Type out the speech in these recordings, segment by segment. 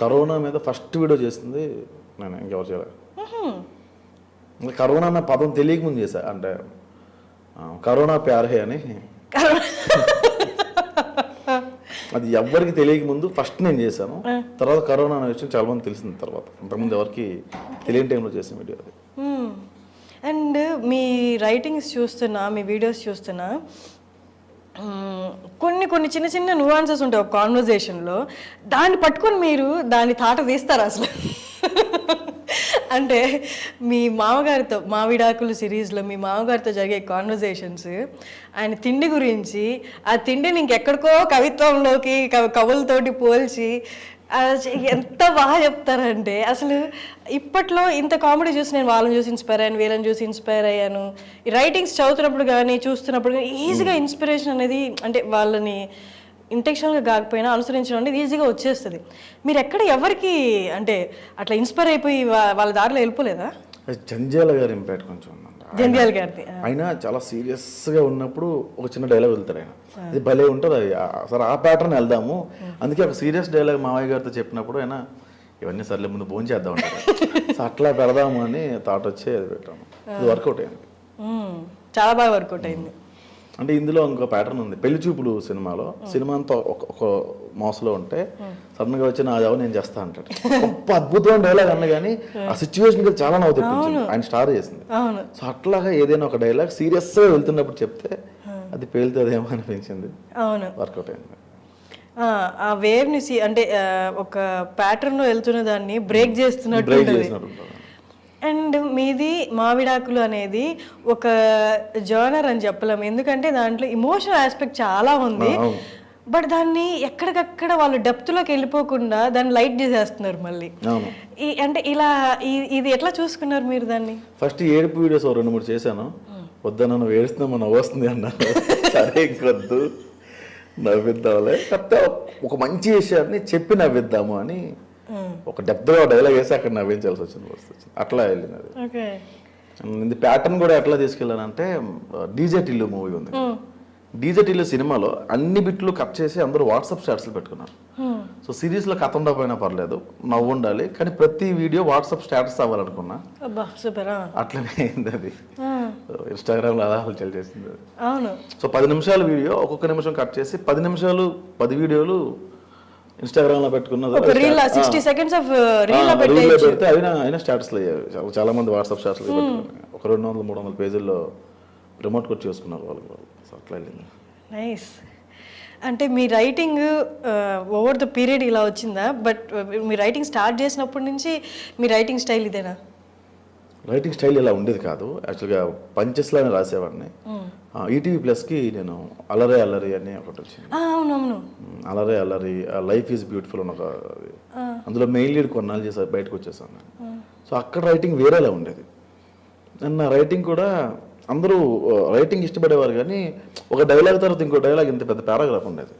Corona మీద first video చేసింది నేను ఇంకెవరు చేయలేదు కరోనా అన్న పదం తెలియక ముందు చేశా. అంటే కరోనా ప్యారే అని. అది ఎవ్వరికి తెలియక ముందు ఫస్ట్ నేను చేశాను. తర్వాత కరోనా అనే విషయం చాలా మంది తెలిసింది తర్వాత. అంతకుముందు ఎవరికి తెలియని టైంలో చేసిన వీడియో అది. అండ్ మీ రైటింగ్స్ చూస్తున్నా మీ వీడియోస్ చూస్తున్నా కొన్ని కొన్ని చిన్న చిన్న నువాన్సెస్ ఉంటాయి ఒక కాన్వర్జేషన్లో దాన్ని పట్టుకొని మీరు దాన్ని తాట తీస్తారు అసలు. అంటే మీ మామగారితో మావిడాకులు సిరీస్లో మీ మామగారితో జరిగే కాన్వర్జేషన్స్ ఆయన తిండి గురించి ఆ తిండిని ఇంకెక్కడికో కవిత్వంలోకి కవులతోటి పోల్చి ఎంత బాగా చెప్తారంటే అసలు ఇప్పట్లో ఇంత కామెడీ చూసి నేను వాళ్ళని చూసి ఇన్స్పైర్ అయ్యాను వీళ్ళని చూసి ఇన్స్పైర్ అయ్యాను. ఈ రైటింగ్స్ చదువుతున్నప్పుడు కానీ చూస్తున్నప్పుడు కానీ ఈజీగా ఇన్స్పిరేషన్ అనేది అంటే వాళ్ళని ఇంటెన్షనల్గా కాకపోయినా అనుసరించడం అనేది ఈజీగా వచ్చేస్తుంది. మీరు ఎక్కడ ఎవరికి అంటే అట్లా ఇన్స్పైర్ అయిపోయి వాళ్ళ దారిలో వెళ్ళిపోలేదా? జంజాల గారి ఇంపాక్ట్ కొంచెం జంధ్యాల గారిది ఆయన చాలా సీరియస్గా ఉన్నప్పుడు ఒక చిన్న డైలాగ్ వెళ్తాడు ఆయన. అది భలే ఉంటుంది అది. ఆ- సరే ఆ ప్యాటర్న్ వెళ్దాము. అందుకే ఒక సీరియస్ డైలాగ్ మావయ్య గారితో చెప్పినప్పుడు ఆయన ఇవన్నీ సర్లే ముందు భోజనం చేద్దాం అంటారు సో అట్లా పెడదాము అని థాట్ వచ్చి అది పెట్టాము. ఇది వర్కౌట్ అయింది. చాలా బాగా వర్కౌట్ అయింది. అంటే ఇందులో ఇంకో ప్యాటర్న్ ఉంది. పెళ్ళి చూపులు సినిమాలో సినిమా అంతా ఒక ఒక మోసలో ఉంటే సడన్గా వచ్చి నా జాబ్ నేను చేస్తా అంటాడు. గొప్ప అద్భుతమైన డైలాగ్ అన్న కానీ ఆ సిచ్యువేషన్ చాలా నవ్వు తెప్పించింది. ఆయన స్టార్ చేసింది. అవును. సో అట్లాగా ఏదైనా ఒక డైలాగ్ సీరియస్గా వెళ్తున్నప్పుడు చెప్తే అది పేలుతుందేమో అనిపించింది. అవును. వర్కౌట్ అయింది. ఆ, ఆ వేవ్ని see- అంటే ఒక ప్యాటర్న్లో వెళ్తున్న దాన్ని బ్రేక్ చేస్తున్నట్టు బ్రేక్ చేసినట్టు. అండ్ మీది మావిడాకులు అనేది ఒక జర్నర్ అని చెప్పలేము. ఎందుకంటే దాంట్లో ఇమోషనల్ ఆస్పెక్ట్ చాలా ఉంది. బట్ దాన్ని ఎక్కడికక్కడ వాళ్ళు depth లోకి వెళ్ళిపోకుండా దాన్ని లైట్ చేసేస్తున్నారు మళ్ళీ. ఈ అంటే ఇలా ఇది ఎట్లా చూసుకున్నారు మీరు దాన్ని? ఫస్ట్ ఏడుపు వీడియోస్ రెండు మూడు చేశాను. వద్దా నన్ను ఏడుస్తున్నా నవ్వు వస్తుంది అన్నాను సరే ఇంకొద్దు. నవ్విద్దాంలే. కాకపోతే ఒక మంచి విషయాన్ని చెప్పి నవ్విద్దాము అని ఒక డెప్త్గా డైలాగ్ వేసి అక్కడ నవ్వించాల్సి వచ్చింది వస్తు వచ్చింది. అట్లా వెళ్ళింది అది ఓకే ఇది ప్యాటర్న్ కూడా ఎట్లా తీసుకెళ్ళానంటే డీజే టిల్లు మూవీ ఉంది. డీజే టిల్లు సినిమాలో అన్ని బిట్లు కట్ చేసి అందరూ వాట్సాప్ స్టాటస్లు పెట్టుకున్నారు. సో సిరీస్లో కథ ఉండకపోయినా పర్లేదు నవ్వు ఉండాలి కానీ ప్రతి వీడియో వాట్సాప్ స్టేటస్ అవ్వాలనుకున్నా. అట్లనే అయింది అది. ఇన్స్టాగ్రామ్లో అలా హల్చల్ చేసింది అది. సో పది నిమిషాల వీడియో ఒక్కొక్క నిమిషం కట్ చేసి పది నిమిషాలు పది వీడియోలు ఇన్స్టాగ్రామ్లో పెట్టుకున్నది ఒక రీల్ సిక్స్టీ సెకండ్స్ ఆఫ్ రీల్లో పెడితే అయినా అయినా స్టాటస్లు అయ్యాయి చాలా- మంది వాట్సాప్ స్టాటస్లు పెట్టుకున్నారు. ఒక రెండు వందల మూడు వందల పేజీల్లో రిమోట్ కొట్టి చేసుకున్నారు వాళ్ళు వాళ్ళు సో అట్లా వెళ్ళింది. నైస్ అంటే మీ రైటింగ్ ఓవర్ ద పీరియడ్ ఇలా వచ్చిందా? బట్ మీ రైటింగ్ స్టార్ట్ చేసినప్పటి నుంచి మీ రైటింగ్ స్టైల్ ఇదేనా? రైటింగ్ స్టైల్ ఇలా ఉండేది కాదు. యాక్చువల్గా పంచెస్లానే రాసేవాడిని. ఈటీవీ ప్లస్కి నేను అలరే అల్లరి అని ఒకటి వచ్చింది. అలరే అల్లరి లైఫ్ ఈజ్ బ్యూటిఫుల్ అని ఒక అది. అందులో మెయిన్ లీడ్ కొన్నాళ్ళు చేసి బయటకు వచ్చేసాను నేను. సో అక్కడ రైటింగ్ వేరేలా ఉండేది. నా రైటింగ్ కూడా అందరూ రైటింగ్ ఇష్టపడేవారు కానీ ఒక డైలాగ్ తర్వాత ఇంకో డైలాగ్ ఇంత పెద్ద పారాగ్రాఫ్ ఉండేది.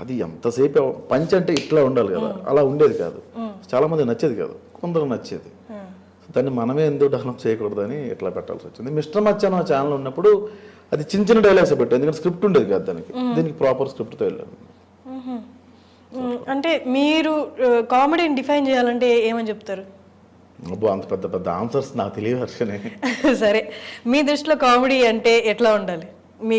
అది ఎంతసేపు పంచ్ అంటే ఇట్లా ఉండాలి కదా. అలా ఉండేది కాదు. చాలా మంది నచ్చేది కాదు. కొందరు నచ్చేది. దాన్ని మనమే ఎందుకు డెవలప్ చేయకూడదని ఇట్లా పెట్టాల్సి వచ్చింది. మిస్టర్ మచ్చాన్ ఛానల్ ఉన్నప్పుడు అది చిన్న చిన్న డైలాగ్స్ పెట్టాను ఎందుకంటే స్క్రిప్ట్ ఉండేది కాదు దానికి. దీనికి ప్రాపర్ స్క్రిప్ట్తో వెళ్ళాను. అంటే మీరు కామెడీని డిఫైన్ చేయాలంటే ఏమని చెప్తారు? అబ్బో అంత పెద్ద పెద్ద ఆన్సర్స్ నాకు తెలియదు సరే. మీ దృష్టిలో కామెడీ అంటే ఎట్లా ఉండాలి? మీ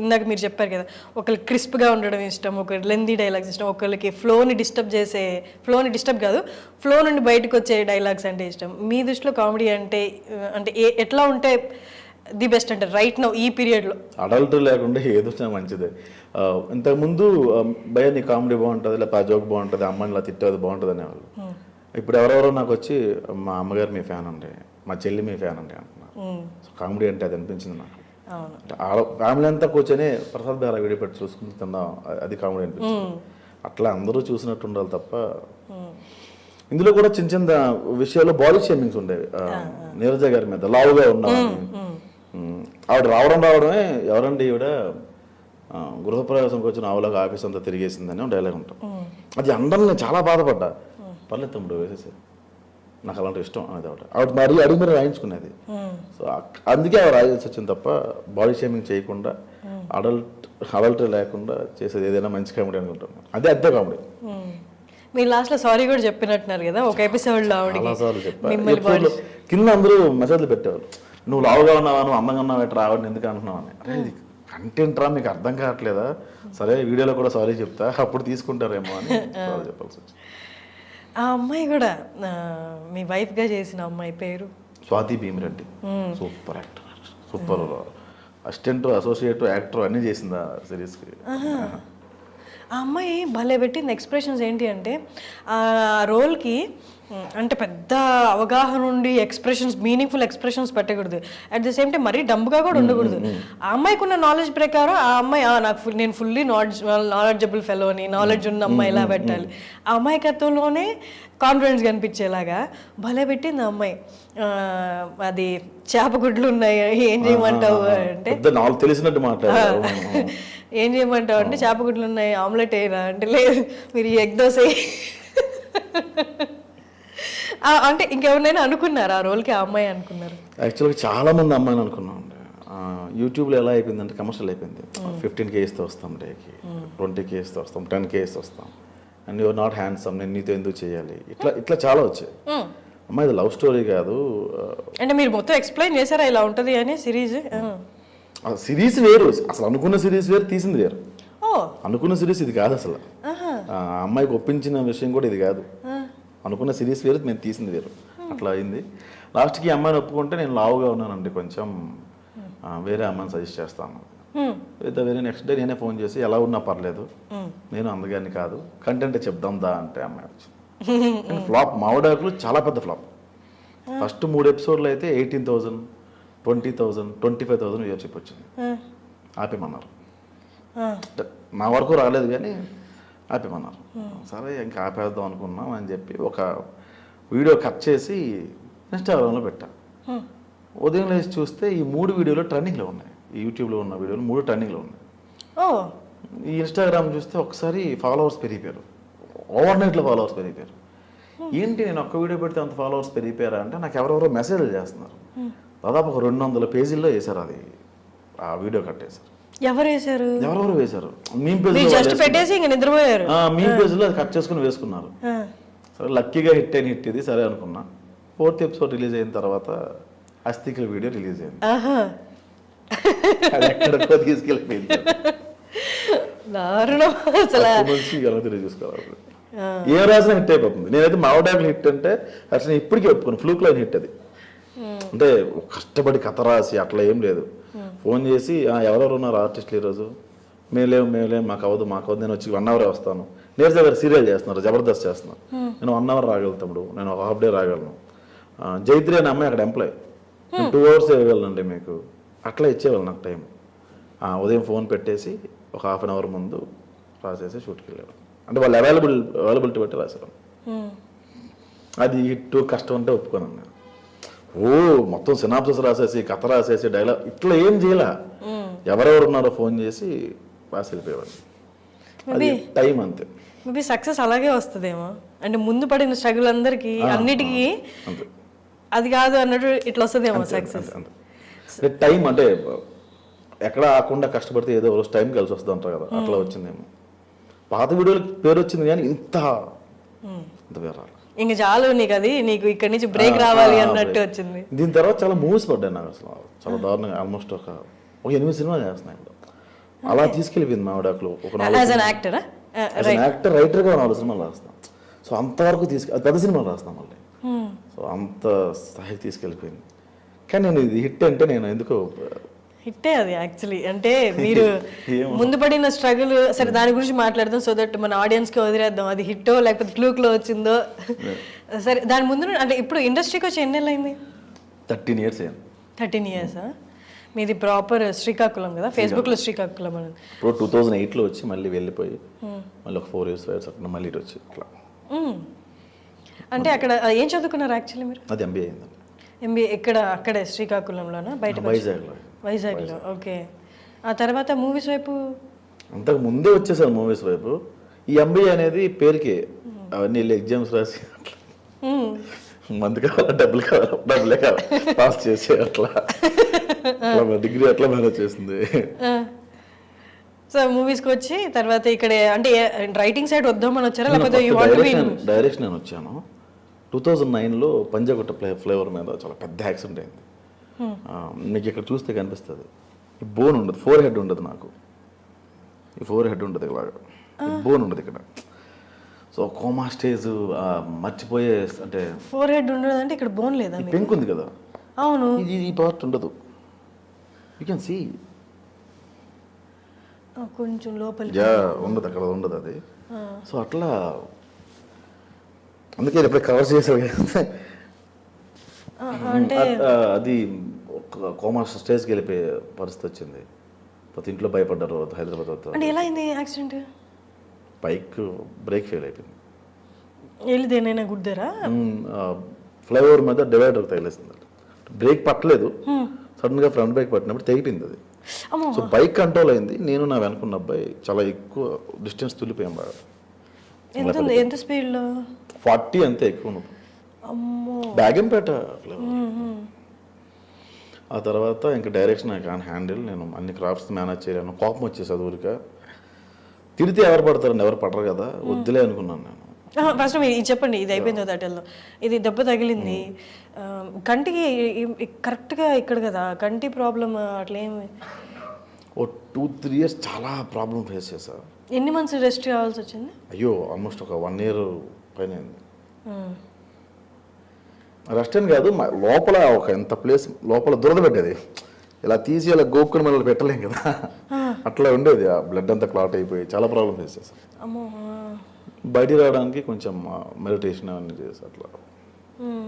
ఇందాక మీరు చెప్పారు కదా ఒకరికి క్రిస్ప్గా ఉండడం ఇష్టం ఒకరికి లెందీ డైలాగ్స్ ఇష్టం ఒకరికి ఫ్లోని డిస్టర్బ్ చేసే ఫ్లోని డిస్టర్బ్ కాదు ఫ్లో నుండి బయటకు వచ్చే డైలాగ్స్ అంటే ఇష్టం. మీ దృష్టిలో కామెడీ అంటే అంటే ఏ ఎట్లా ఉంటే ది బెస్ట్ అంటే రైట్ నౌ ఈ పీరియడ్లో అడల్ట్ లేకుండా ఏదో వచ్చినా మంచిదే. ఇంతకుముందు భయ నీ కామెడీ బాగుంటుంది లేకపోతే ఆ జోక్ బాగుంటుంది అమ్మని ఇలా తిట్టేది బాగుంటుంది అనేవాళ్ళు. ఇప్పుడు ఎవరెవరో నాకు వచ్చి మా అమ్మగారు మీ ఫ్యాన్ అండి మా చెల్లి మీ ఫ్యాన్ అండి అంటున్నారు. కామెడీ అంటే అది అనిపించింది నాకు. ఫ్యామిలీ అంతా కూర్చొని ప్రసాద్ గారు వీడియో పెట్టి చూసుకుని అ- అది కామెడీ అనిపించింది. అట్లా అందరూ చూసినట్టు ఉండాలి తప్ప ఇందులో కూడా చిన్న చిన్న విషయాల్లో బాడీ షేమింగ్స్ ఉండేవి. నీరజ గారి మీద లావుగా ఉమ్, ఆవిడ రావడం రావడమే ఎవరండి ఈవిడ? గృహప్రవేశంకి వచ్చిన ఆవులాగా ఆఫీస్ అంతా తిరిగేసిందని డైలాగ్ ఉంటాం. అది అందరం నేను చాలా బాధపడ్డా. పర్లేదు తమ్ముడు వేసేసి నాకు అలాంటి ఇష్టం అనేది ఆవిడ ఆవిడ మరీ అడిగి మరి రాయించుకునేది. సో అందుకే ఆవిడ రాయాల్సి వచ్చింది తప్ప బాడీ షేమింగ్ చేయకుండా అడల్ట్ అడల్ట్ లేకుండా చేసేది ఏదైనా మంచి కామెడీ అనుకుంటున్నాను అదే అదే కామెడీ. మీరు లాస్ట్లో సారీ కూడా చెప్పినట్టున్నారు కదా ఒక ఎపిసోడ్లో లో కింద అందరూ మెసేజ్లు పెట్టేవారు నువ్వు లావుగా ఉన్నావా? నువ్వు అందంగా ఉన్నావు? ఎట్లా రావడం ఎందుకు అంటున్నావు? అని. కంటెంట్ రా? మీకు అర్థం కావట్లేదా? సరే వీడియోలో కూడా సారీ చెప్తా. అప్పుడు తీసుకుంటారేమో అని సారీ చెప్పాల్సి వచ్చింది. ఆ అమ్మాయి కూడా మీ వైఫ్గా చేసిన అమ్మాయి పేరు? Swathi Bheemireddy. Super actor. Super. Assistant associate actor అన్నీ చేసింది ఆ సిరీస్కి ఆ అమ్మాయి భలే పెట్టింది ఎక్స్ప్రెషన్స్ ఏంటి అంటే ఆ రోల్కి అంటే పెద్ద అవగాహన ఉండి ఎక్స్ప్రెషన్స్ మీనింగ్ఫుల్ ఎక్స్ప్రెషన్స్ పెట్టకూడదు. అట్ ద సేమ్ టైం మరీ డంబ్గా కూడా ఉండకూడదు. ఆ అమ్మాయికి ఉన్న నాలెడ్జ్ ప్రకారం ఆ అమ్మాయి "ఆ, నాకు నేను ఫుల్లీ నాలెడ్జ్ నాలెడ్జబుల్ ఫెలో అని నాలెడ్జ్ ఉన్న అమ్మాయి ఇలా పెట్టాలి. ఆ అమ్మాయికత్వంలోనే కాన్ఫిడెన్స్ కనిపించేలాగా భలే పెట్టింది ఆ అమ్మాయి. అది చేప గుడ్లు ఉన్నాయి ఏం చేయమంటావు అంటే తెలిసినట్టు మాట్లాడారు ఏం చేయమంటావు అంటే చేప గుడ్లు ఉన్నాయి ఆమ్లెట్ వేయరా అంటే లేదు మీరు ఎగ్ దోశ అంటే ఇంకెవరినైనా అనుకున్నారు? ఆ రోల్కి ఆ అమ్మాయి అనుకున్నారు. యాక్చువల్గా చాలా మంది అమ్మాయిని అనుకున్నాం యూట్యూబ్లో ఎలా అయిపోయిందంటే కమర్షియల్ అయిపోయింది. ఫిఫ్టీన్ కేస్తో వస్తాం డేకి ట్వంటీ కేస్తో వస్తాం టెన్ కేస్తో వస్తాం. అండ్ యువర్ నాట్ హ్యాండ్సమ్ నేను నీతో ఎందుకు చేయాలి? ఇట్లా ఇట్లా చాలా వచ్చాయి. మ్మ్. అమ్మాయి ఇది లవ్ స్టోరీ కాదు అంటే మీరు మొత్తం ఎక్స్ప్లెయిన్ చేశారా ఇలా ఉంటుంది అని సిరీస్? సిరీస్ వేరు. అసలు అనుకున్న సిరీస్ వేరు తీసింది వేరు. అనుకున్న సిరీస్ ఇది కాదు అసలు. అమ్మాయికి ఒప్పించిన విషయం కూడా ఇది కాదు. అనుకున్న సిరీస్ వేరు మేము తీసింది వేరు. అట్లా అయింది. లాస్ట్కి ఈ అమ్మాయిని ఒప్పుకుంటే నేను లావుగా ఉన్నానండి కొంచెం. వేరే అమ్మాయిని సజెస్ట్ చేస్తాను. అయితే వేరే నెక్స్ట్ డే నేనే ఫోన్ చేసి ఎలా ఉన్నా పర్లేదు. నేను అందగాన్ని కాదు. కంటెంట్ చెప్దాం దా అంటే అమ్మాయి వచ్చింది. ఫ్లాప్. మామిడాకులు చాలా పెద్ద ఫ్లాప్. ఫస్ట్ మూడు ఎపిసోడ్లు అయితే eighteen thousand. Twenty thousand twenty five thousand viewership వచ్చింది. ఆపేమన్నారు. నా వరకు రాలేదు కానీ ఆపేమన్నారు. సరే ఇంకా ఆపేద్దాం అనుకున్నాం అని చెప్పి ఒక వీడియో కట్ చేసి ఇన్స్టాగ్రామ్లో పెట్టా. ఉదయం లేచి చూస్తే ఈ మూడు వీడియోలు ట్రెండింగ్లో ఉన్నాయి. ఈ యూట్యూబ్లో ఉన్న వీడియోలు మూడు ట్రెండింగ్లో ఉన్నాయి. ఈ ఇన్స్టాగ్రామ్ చూస్తే ఒకసారి ఫాలోవర్స్ పెరిగిపోయారు. ఓవర్ నైట్లో ఫాలోవర్స్ పెరిగిపోయారు ఏంటి నేను ఒక్క వీడియో పెడితే అంత ఫాలోవర్స్ పెరిగిపోయారా అంటే నాకు ఎవరెవరో మెసేజ్లు చేస్తున్నారు. దాదాపు ఒక రెండు వందల పేజీల్లో వేశారు అది. ఆ వీడియో కట్టేశారు ఎవరు వేశారు? ఎవరెవరు వేశారు? మీరు పేజ్ జస్ట్ పెట్టేసి ఇంక నిద్రపోయారు. మీమ్ పేజ్లో అది కట్ చేసుకుని వేసుకున్నారు. సరే లక్కీగా హిట్ అయిన హిట్ ఇది సరే అనుకున్నా. ఫోర్త్ ఎపిసోడ్ రిలీజ్ అయిన తర్వాత అస్థికల వీడియో రిలీజ్ అయింది. అది ఎక్కడికో తీసుకెళ్ళిపోయింది. దారుణం అసలు. ఏ రాసిన హిట్ అయిపోతుంది. నేనైతే మావడాకులు హిట్ అంటే అసలు ఇప్పటికీ ఒప్పుకోను. ఫ్లూక్ లైన్ హిట్ అది. అంటే కష్టపడి కథ రాసి అట్లా ఏం లేదు. ఫోన్ చేసి "ఆ, ఎవరెవరు ఉన్నారు ఆర్టిస్టులు ఈరోజు మేము లేవు మేము లేవు మాకు అవ్వదు మాకు అవ్వదు. నేను వచ్చి వన్ అవరే వస్తాను. నీరజ గారు సీరియల్ చేస్తున్నారు జబర్దస్త్ చేస్తున్నారు. నేను వన్ అవర్ రాగలను తమ్ముడు నేను ఒక హాఫ్ డే రాగలను. జైత్రి అనే అమ్మాయి అక్కడ ఎంప్లాయ్. నేను టూ అవర్స్ ఇవ్వగలనండి మీకు. అట్లా ఇచ్చేవాళ్ళు నాకు టైం. ఉదయం ఫోన్ పెట్టేసి ఒక హాఫ్ అన్ అవర్ ముందు రాసేసి షూట్కి వెళ్ళారు అంటే వాళ్ళు అవైలబుల్ అవైలబిలిటీ బట్టి రాశారు మ్మ్. అది హిట్ కష్టం అంటే ఒప్పుకోను నేను. ఓ మొత్తం సినాప్సస్ రాసేసి కథ రాసేసి డైలాగ్ ఇట్లా ఏం చేయలే? ఎవరెవరు ఉన్నారో ఫోన్ చేసి రాసి అది టైం అంతే. మేబీ సక్సెస్ అలాగే వస్తుందేమో. అంటే ముందు పడిన స్ట్రగుల్ అందరికి అన్నిటికీ అది కాదు అన్నట్టు ఇట్లా వస్తుందేమో సక్సెస్ టైం అంటే ఎక్కడ ఆకుండా కష్టపడితే ఏదో రోజు టైం కలిసి వస్తుంది అంటారు కదా అట్లా వచ్చిందేమో. పాత వీడియోలకి పేరు వచ్చింది కానీ ఇంత ఇంత పేరు రాలేదు. ఇంక చాలు నీకు అది నీకు ఇక్కడి నుంచి బ్రేక్ రావాలి అన్నట్టు వచ్చింది. దీని తర్వాత చాలా మూవీస్ పడ్డాయి నాకు అసలు. చాలా దారుణంగా ఆల్మోస్ట్ ఒక ఒక ఎనిమిది సినిమాలు చేస్తున్నాయి అలా తీసుకెళ్ళిపోయింది మా ఆవిడకులు ఒక యాక్టరా యాక్టర్ రైటర్గా నాలుగు సినిమాలు రాస్తాం సో అంతవరకు తీసుకు పెద్ద సినిమాలు రాస్తాం మళ్ళీ. సో అంత స్థాయికి తీసుకెళ్ళిపోయింది. కానీ నేను ఇది హిట్ అంటే నేను ఎందుకో హిట్టే అది యాక్చువల్లీ అంటే మీరు ముందు పడిన స్ట్రగుల్ సరే దాని గురించి మాట్లాడదాం సో దట్ మన ఆడియన్స్కి వదిలేద్దాం. అది హిట్టో లేకపోతే ఫ్లూక్లో వచ్చిందో? సరే దాని ముందు అంటే ఇప్పుడు ఇండస్ట్రీకి వచ్చి ఎన్ని నెలలు అయింది థర్టీన్ ఇయర్స్ థర్టీన్ ఇయర్స్ మీది ప్రాపర్ శ్రీకాకుళం కదా? ఫేస్బుక్లో శ్రీకాకుళం అని ఇప్పుడు టూ థౌజండ్ ఎయిట్లో వచ్చి మళ్ళీ వెళ్ళిపోయి మళ్ళీ ఒక ఫోర్ ఇయర్స్ ఫైవ్ ఇయర్స్ మళ్ళీ వచ్చి ఇట్లా. మ్మ్. అంటే అక్కడ ఏం చదువుకున్నారు యాక్చువల్లీ మీరు? అది ఎంబీఏ అయిందండి ఎంబీఏ ఎక్కడ అక్కడే శ్రీకాకుళంలోనా? బయట వైజాగ్లో. వైజాగ్లో. ఓకే. ఆ తర్వాత మూవీస్ వైపు? అంతకు ముందే వచ్చేసాను మూవీస్ వైపు. ఈ ఎంబీఏ అనేది పేరుకే. అవన్నీ వెళ్ళి ఎగ్జామ్స్ రాసి. మంది కావాలా డబ్బులు కావాలా? డబ్బులే కావాలి. పాస్ చేసే అట్లా. అట్లా డిగ్రీ అట్లా మేనేజ్ చేసింది. సో మూవీస్కి వచ్చి తర్వాత ఇక్కడ అంటే రైటింగ్ సైడ్ వద్దామని వచ్చారా? లేకపోతే డైరెక్షన్ నేను వచ్చాను. టూ థౌజండ్ నైన్లో పంజాగుట్ట ఫ్లే ఫ్లేవర్ మీద చాలా పెద్ద యాక్సిడెంట్ అయింది. మీకు ఇక్కడ చూస్తే కనిపిస్తుంది. ఈ బోన్ ఉండదు. ఫోర్ హెడ్ ఉండదు నాకు. ఈ ఫోర్ హెడ్ ఉండదు ఇలాగా బోన్ ఉండదు ఇక్కడ. సో కోమా స్టేజ్ మర్చిపోయే అంటే ఫోర్ హెడ్ ఉండదు అంటే ఇక్కడ బోన్ లేదా పెంక్ ఉంది కదా? అవును. ఇది ఈ పార్ట్ ఉండదు. యూ కెన్ సీ కొంచెం లోపలికి యా ఉండదు. అక్కడ ఉండదు అది. సో అట్లా అందుకే ఎప్పుడు కవర్ చేసావు ఆ, అంటే ఆ, అది కోమా స్టేజ్కి వెళ్ళిపోయే పరిస్థితి వచ్చింది. ప్రతి ఇంట్లో భయపడ్డారు హైదరాబాద్ అంటే ఎలా అయింది యాక్సిడెంట్? బైక్ బ్రేక్ ఫెయిల్ అయిపోయింది. వెళ్ళి దేనైనా గుద్దారా? ఫ్లైఓవర్ మీద డివైడర్ తగిలేసింది. బ్రేక్ పట్టలేదు. సడన్గా ఫ్రంట్ బ్రేక్ పట్టినప్పుడు తెగిపోయింది అది. సో బైక్ కంట్రోల్ అయింది. నేను నా వెనుకున్న అబ్బాయి చాలా ఎక్కువ డిస్టెన్స్ తుల్లిపోయాం బాగా. ఎంత స్పీడ్లో? ఫార్టీ అంతే ఎక్కువ బ్యాగంపేట. ఆ తర్వాత ఇంకా డైరెక్షన్ ఐ కాన్ హ్యాండిల్ నేను అన్ని క్రాఫ్ట్స్ మేనేజ్ చేయలేను. కోపం వచ్చేసి అది ఊరిక తిడితే ఎవరు పడతారండి ఎవరు పడరు కదా. వద్దులే అనుకున్నాను నేను. ఫస్ట్ ఇది చెప్పండి. ఇది అయిపోయిన తర్వాత అటెల్లో ఇది దెబ్బ తగిలింది. కంటికి కరెక్ట్గా ఇక్కడ కదా. కంటి ప్రాబ్లం అట్లా? ఏమి ఓ టూ త్రీ ఇయర్స్ చాలా ప్రాబ్లం ఫేస్ చేశా. ఎన్ని మంత్స్ రెస్ట్ కావాల్సి వచ్చింది? అయ్యో ఆల్మోస్ట్ ఒక వన్ ఇయర్ పైన అని కాదు లోపల ఒక ఎంత ప్లేస్ లోపల దురద పెట్టేది. ఇలా తీసి ఇలా గోక్కుని మనల్ని పెట్టలేం కదా. అట్లా ఉండేది ఆ బ్లడ్ అంతా క్లాట్ అయిపోయి చాలా ప్రాబ్లం అమ్మో బయటికి రావడానికి కొంచెం మెడిటేషన్ అవన్నీ చేసి అట్లా.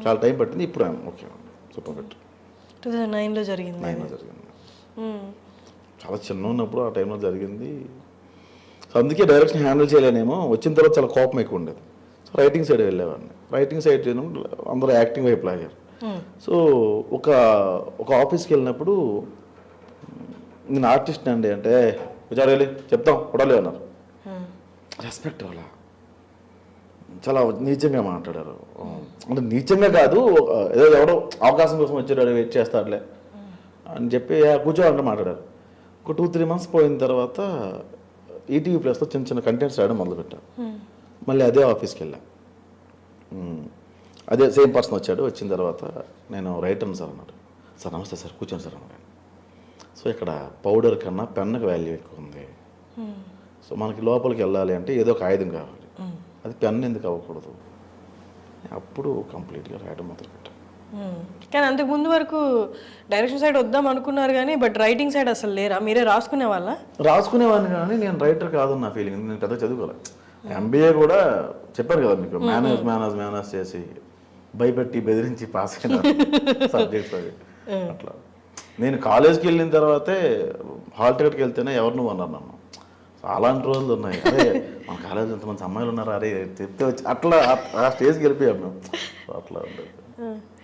చాలా టైం పట్టింది ఇప్పుడు okay super fit two thousand నైన్లో జరిగింది నైన్ జరిగింది. చాలా చిన్న ఉన్నప్పుడు ఆ టైంలో జరిగింది. అందుకే డైరెక్షన్ హ్యాండిల్ చేయలేనేమో. వచ్చిన తర్వాత చాలా కోపం ఎక్కువ ఉండేది. సో రైటింగ్ సైడ్ వెళ్ళేవాడిని. రైటింగ్ సైడ్ చేయడం అందరూ యాక్టింగ్ వైపు లాగారు. సో ఒక ఒక ఆఫీస్కి వెళ్ళినప్పుడు నేను ఆర్టిస్ట్ అండి అంటే విచారు వెళ్ళి చెప్తాం కొడాలి అన్నారు. రెస్పెక్ట్ అలా చాలా నీచంగా మాట్లాడారు. అంటే నీచంగా కాదు ఏదో ఎవడో అవకాశం కోసం వచ్చాడు వెయిట్ చేస్తాడులే అని చెప్పి "ఆ, కూర్చో అంటే మాట్లాడారు. ఒక టూ త్రీ మంత్స్ పోయిన తర్వాత ఈటీవీ ప్లస్లో చిన్న చిన్న కంటెంట్స్ రాయడం మొదలుపెట్టాను. మళ్ళీ అదే ఆఫీస్కి వెళ్ళా. మ్మ్. అదే సేమ్ పర్సన్ వచ్చాడు వచ్చిన తర్వాత నేను రైటర్ని సార్ అన్నాడు. సార్ నమస్తే సార్ కూర్చోండి సార్ అన్నాడు. సో ఇక్కడ పౌడర్ కన్నా పెన్నుకి వాల్యూ ఎక్కువ ఉంది. సో మనకి లోపలికి వెళ్ళాలి అంటే ఏదో ఒక ఆయుధం కావాలి. అది పెన్ ఎందుకు అవ్వకూడదు? అప్పుడు కంప్లీట్గా రాయడం మొదలుపెట్టాను. కానీ అంతకు ముందు వరకు డైరెక్షన్ సైడ్ వద్దాం అనుకున్నారు కానీ బట్ రైటింగ్ సైడ్ అసలు లేరా? మీరే రాసుకునే వాళ్ళ రాసుకునేవాడిని కానీ నేను రైటర్ కాదు నా ఫీలింగ్ నేను పెద్ద చదువుకోలే. ఎంబీఏ కూడా చెప్పారు కదా మీకు మేనేజ్ మేనేజ్ మేనేజ్ చేసి భయపెట్టి బెదిరించి పాస్ అయిన సబ్జెక్ట్స్ అవి. అట్లా. నేను కాలేజ్కి వెళ్ళిన తర్వాతే హాల్ టికెట్కి వెళ్తేనే ఎవరు నువ్వు అన్నారు నన్ను. అలాంటి రోజులు ఉన్నాయి. అరే మన కాలేజ్ ఎంతమంది అమ్మాయిలు ఉన్నారు? అరే చెప్తే వచ్చి అట్లా ఆ- స్టేజ్కి వెళ్ళిపోయాం మేము. అట్లా ఉండేది.